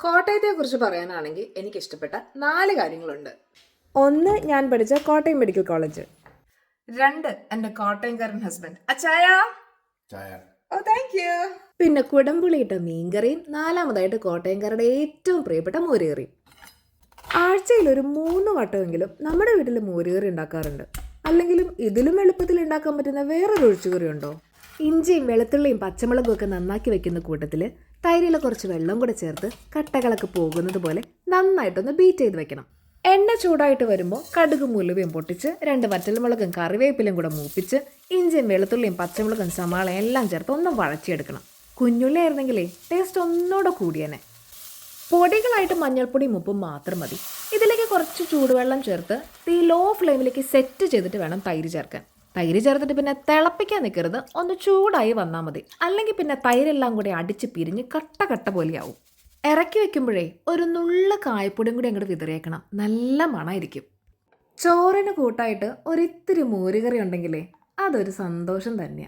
കോട്ടയത്തെ കുറിച്ച് പറയാനാണെങ്കിൽ എനിക്ക് ഇഷ്ടപ്പെട്ട നാല് കാര്യങ്ങളുണ്ട്. ഒന്ന് ഞാൻ പഠിച്ച കോട്ടയം മെഡിക്കൽ കോളേജ്. രണ്ട് എന്റെ കോട്ടയംകാരൻ ഹസ്ബൻഡ് അച്ചായ ചായ? ഓ താങ്ക് യു പിന്നെ കുടംപുളിയിട്ട മീൻകറിയും നാലാമതായിട്ട് കോട്ടയംകാരുടെ ഏറ്റവും പ്രിയപ്പെട്ട മോരുകറിയും. ആഴ്ചയിൽ ഒരു മൂന്ന് വട്ടമെങ്കിലും നമ്മുടെ വീട്ടിൽ മോരുകറി ഉണ്ടാക്കാറുണ്ട്. അല്ലെങ്കിലും ഇതിലും എളുപ്പത്തിൽ ഉണ്ടാക്കാൻ പറ്റുന്ന വേറൊരു ഒഴിച്ചുകറി ഉണ്ടോ ഇഞ്ചിയും വെളുത്തുള്ളിയും പച്ചമുളകും ഒക്കെ നന്നാക്കി വെക്കുന്ന കൂട്ടത്തിൽ തൈരിൽ കുറച്ച് വെള്ളം കൂടെ ചേർത്ത് കട്ടകളൊക്കെ പോകുന്നത് പോലെ നന്നായിട്ടൊന്ന് ബീറ്റ് ചെയ്ത് വെക്കണം. എണ്ണ ചൂടായിട്ട് വരുമ്പോൾ കടുകും മുലുവയും പൊട്ടിച്ച് രണ്ട് വറ്റൽമുളകും കറിവേപ്പിലും കൂടെ മൂപ്പിച്ച് ഇഞ്ചിയും വെളുത്തുള്ളിയും പച്ചമുളകും സമാളയും എല്ലാം ചേർത്ത് ഒന്ന് വഴച്ചിയെടുക്കണം കുഞ്ഞുള്ളി ആയിരുന്നെങ്കിലേ ടേസ്റ്റ് ഒന്നുകൂടെ കൂടിയനെ പൊടികളായിട്ട് മഞ്ഞൾപ്പൊടിയും ഉപ്പും മാത്രം മതി. ഇതിലേക്ക് കുറച്ച് ചൂടുവെള്ളം ചേർത്ത് തീ ലോ ഫ്ലെയിമിലേക്ക് സെറ്റ് ചെയ്തിട്ട് വേണം തൈര് ചേർക്കാൻ. തൈര് ചേർത്തിട്ട് പിന്നെ തിളപ്പിക്കാൻ നിൽക്കരുത് ഒന്ന് ചൂടായി വന്നാൽ മതി. അല്ലെങ്കിൽ പിന്നെ തൈരെല്ലാം കൂടി അടിച്ച് പിരിഞ്ഞ് കട്ട കട്ട പോലെയാവും. ഇറക്കി വെക്കുമ്പോഴേ ഒരു നുള്ള കായപ്പൊടിയും കൂടി അങ്ങോട്ട് വിതറിയേക്കണം. നല്ല മണമായിരിക്കും. ചോറിന് കൂട്ടായിട്ട് ഒരിത്തിരി മോരുകറി ഉണ്ടെങ്കിലേ അതൊരു സന്തോഷം തന്നെയാണ്